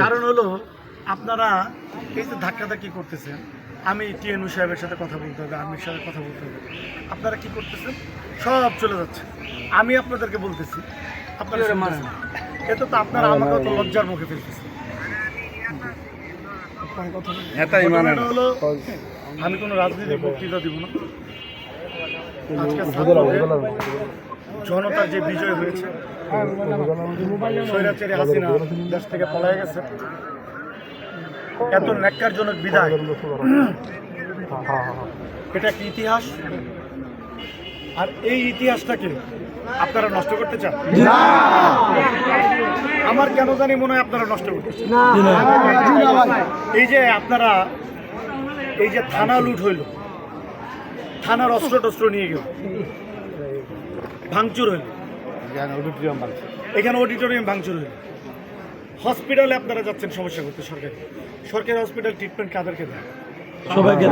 কারণ হলো আপনারা এই যে ধাক্কাধাক্কি করতেছেন আমি টিএনউ সাহেবের সাথে কথা বলতে হবে আর্মির সাথে কথা বলতে হবে আপনারা কি করতেছেন সব চলে যাচ্ছে আমি আপনাদেরকে বলতেছি আপনারা। এতে তো আপনারা আমাকে তো লজ্জার মুখে ফেলতেছেন হলো আমি কোনো রাজনৈতিক বক্তৃতা দিব না জনতার যে বিজয় হয়েছে স্বৈরাচারী হাসিনা দেশ থেকে পলায় গেছে। এত ন্যাক্কারজনক বিদায়। এটা একটি ইতিহাস? আর এই ইতিহাসটাকে আপনারা নষ্ট করতে চান? আমার কেন জানি মনে হয় আপনারা নষ্ট করতে চান। এই যে আপনারা এই যে থানা লুট হইল থানার অস্ত্র টস্ত্র নিয়ে গেল ভাঙচুর হইল। এখানে অডিটোরিয়াম ভাঙচুর হইল হসপিটালে আপনারা যাচ্ছেন সমস্যা করতে সরকারি। সরকারি হসপিটাল ট্রিটমেন্ট কাদেরকে দেয়? সবাইকে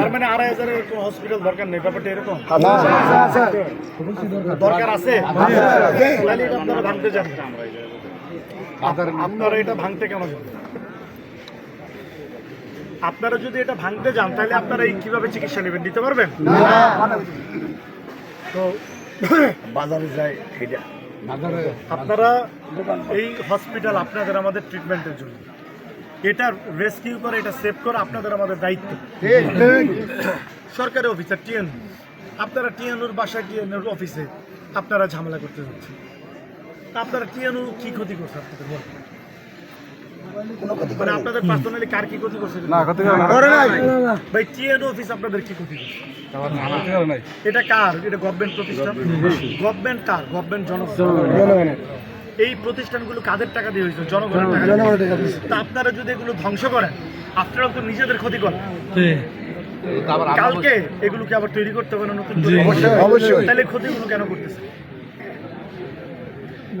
তার মানে আড়াই হাজারের হসপিটাল দরকার নেই ব্যাপারটা এরকম। দরকার আছে? আপনারা ভাঙতে যান আপনারা এটা ভাঙতে কেন আপনারা যদি এটা ভাঙতে যান তাহলে আপনারা এই কীভাবে চিকিৎসা নেবেন দিতে পারবেন? তো বাজারে যায় সেটা আপনারা এই হসপিটাল আপনাদের আমাদের ট্রিটমেন্টের জন্য। এটা রেস্কিউ করে এটা সেভ করা আপনাদের আমাদের দায়িত্ব। সরকারি অফিসার টিএন আপনারা টিএনউর বাসায় টিএনউর অফিসে আপনারা ঝামেলা করতে যাচ্ছেন। আপনারা টিএনউ কি ক্ষতি করছে আপনাদের বলেন? মানে আপনাদের পার্সোনালি কার কি ক্ষতি করছে? ভাই টিএনউ অফিস আপনাদের কি ক্ষতি করছে? এটা কার? এটা গভর্নমেন্ট প্রতিষ্ঠান? গভর্নমেন্ট কার? গভর্নমেন্ট জনগণ। এই প্রতিষ্ঠানগুলো কাদের টাকা দিয়ে হয়েছে? জনগণের টাকা তা আপনারা যদি এগুলো ধ্বংস করেন আপনারা তো নিজেদের ক্ষতি করেন। কালকে এগুলোকে আবার তৈরি করতে হবে না নতুন অবশ্যই। তাহলে ক্ষতিগুলো কেন করতেছে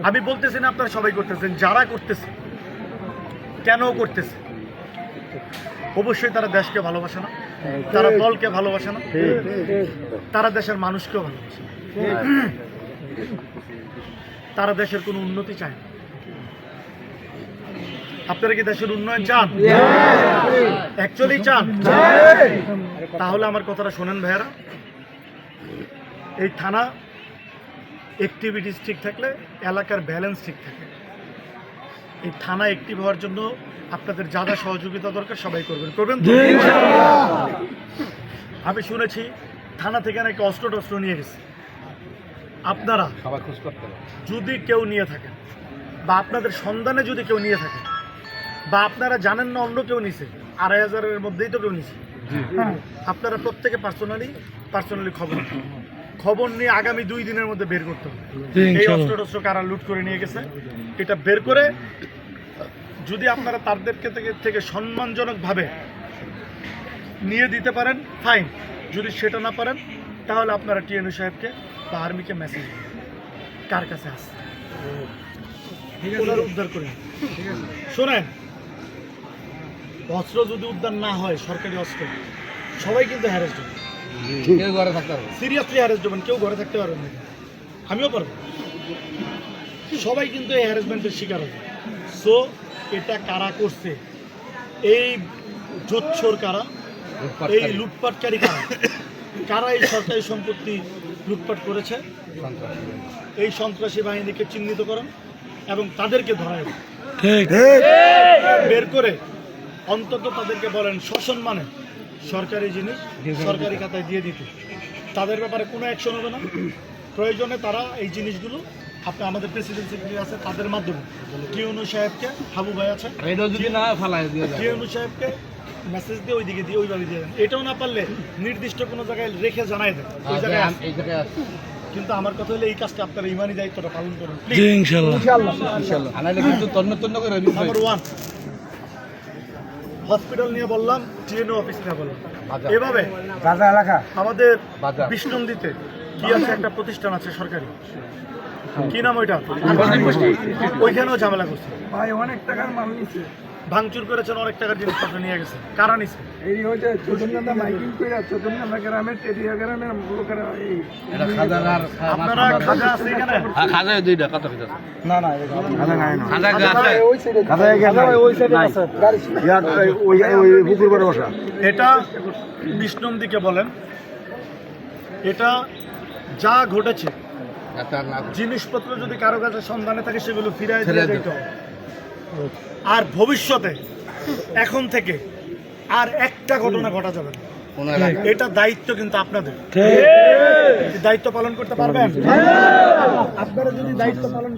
আমি বলতেছি না আপনারা সবাই করতেছেন যারা করতেছে। কেন করতেছে? অবশ্যই তারা দেশকে ভালোবাসে না তারা দলকে ভালোবাসে না তারা দেশের মানুষকেও ভালোবাসে না। তারা দেশের কোনো উন্নতি চায় না। আপনারা কি দেশের উন্নয়ন চান? অ্যাকচুয়ালি চান? তাহলে আমার কথাটা শোনেন ভাইয়ারা এই থানা অ্যাক্টিভিটিস ঠিক থাকলে এলাকার ব্যালেন্স ঠিক থাকে। এই থানা অ্যাক্টিভ হওয়ার জন্য আপনাদের যা যা সহযোগিতা দরকার সবাই করবেন। করবেন? আমি শুনেছি থানা থেকে নাকি অস্ত্র টস্ত্র নিয়ে গেছে। আপনারা যদি কেউ নিয়ে থাকেন বা আপনাদের সন্ধানে যদি কেউ নিয়ে থাকেন বা আপনারা জানেন না অন্য কেউ নিছে আড়াই হাজারের মধ্যেই তো কেউ নিছে। আপনারা প্রত্যেকে পার্সোনালি পার্সোনালি খবর। খবর নিয়ে আগামী দুই দিনের মধ্যে বের করতে হবে। এই অস্ত্র টস্ত্র কারা লুট করে নিয়ে গেছে এটা বের করে যদি আপনারা তাদেরকে থেকে থেকে সম্মানজনকভাবে নিয়ে দিতে পারেন ফাইন যদি সেটা না পারেন তাহলে আপনারা টিএনউ সাহেবকে বা আর্মিকে মেসেজ কার কাছে ওনারা উদ্ধার করে। শোনেন অস্ত্র যদি উদ্ধার না হয় সরকারি অস্ত্র সবাই কিন্তু হ্যারেস্ট হবে। সিরিয়াসলি হ্যারেস্ট হবেন কেউ ঘরে থাকতে পারবেন না। আমিও পারব। সবাই কিন্তু এই হ্যারাসমেন্টের শিকার হবে। সো এটা কারা করছে? এই জোচ্ছর কারা? এই লুটপাটকারী কারা? কারা এই সরকারি সম্পত্তি লুটপাট করেছে? এই সন্ত্রাসী বাহিনীকে চিহ্নিত করেন এবং তাদেরকে ধরায় বের করে অন্তত তাদেরকে বলেন শোষণ মানে। সরকারি জিনিস সরকারি খাতায় দিয়ে দিতে। তাদের ব্যাপারে কোনো অ্যাকশন হবে না। প্রয়োজনে তারা এই জিনিসগুলো আপনি আমাদের প্রেসিডেন্ট সেক্রেটারি আছে তাদের মাধ্যমে। কিউনু সাহেবকে হাবু ভাই আছে এটা যদি না ফালাই দিয়ে কিউনু সাহেবকে মেসেজ দিয়ে ওইদিকে দিয়ে ওইভাবে দিয়ে দেন এটাও না পারলে নির্দিষ্ট কোনো জায়গায় রেখে জানাই দেন। ওই জায়গায় আছে। এই জায়গায় আছে কিন্তু আমার কথা হলো এই কাজটা আপনার ইমানি দায়িত্বটা পালন করুন। ইনশাআল্লাহ আনাইলে কিন্তু তন্ন তন্ন করে নাম্বার ওয়ান হসপিটাল নিয়ে বললাম টিএনও অফিস নিয়ে বললাম। বাজার। এভাবে এলাকা? আমাদের। বিষ্ণন্দিতে কি আছে একটা প্রতিষ্ঠান আছে সরকারি? কি নাম ওইটা? ওইখানেও ঝামেলা করছে। ভাই অনেক টাকার মাল নিচ্ছে। ভাঙচুর করেছেন অনেক টাকার জিনিসপত্র নিয়ে গেছে। কারা নিছে? এই হচ্ছে মাইকিং করে গ্রামের টেডিয়া গ্রামের লোকেরা এই এটা খাজার আপনারা খাজা আছে এখানে? খাজা দুইটা কত খাজা খাজা নাই না। খাজা আছে। খাজা এখানে ওই সাইডে আছে। ইয়ার ওই ওই পুকুর পাড়ে বসা। এটা বিষ্ণুম দিকে বলেন। এটা যা ঘটেছে জিনিসপত্র যদি কারও কাছে সন্ধানে থাকে সেগুলো ফিরাই ফিরায় দিয়ে দিতে হবে। আর ভবিষ্যতে এখন থেকে আর একটা ঘটনা ঘটা যাবে না। এটা দায়িত্ব কিন্তু আপনাদের। দায়িত্ব পালন করতে পারবেন? আপনারা যদি দায়িত্ব পালন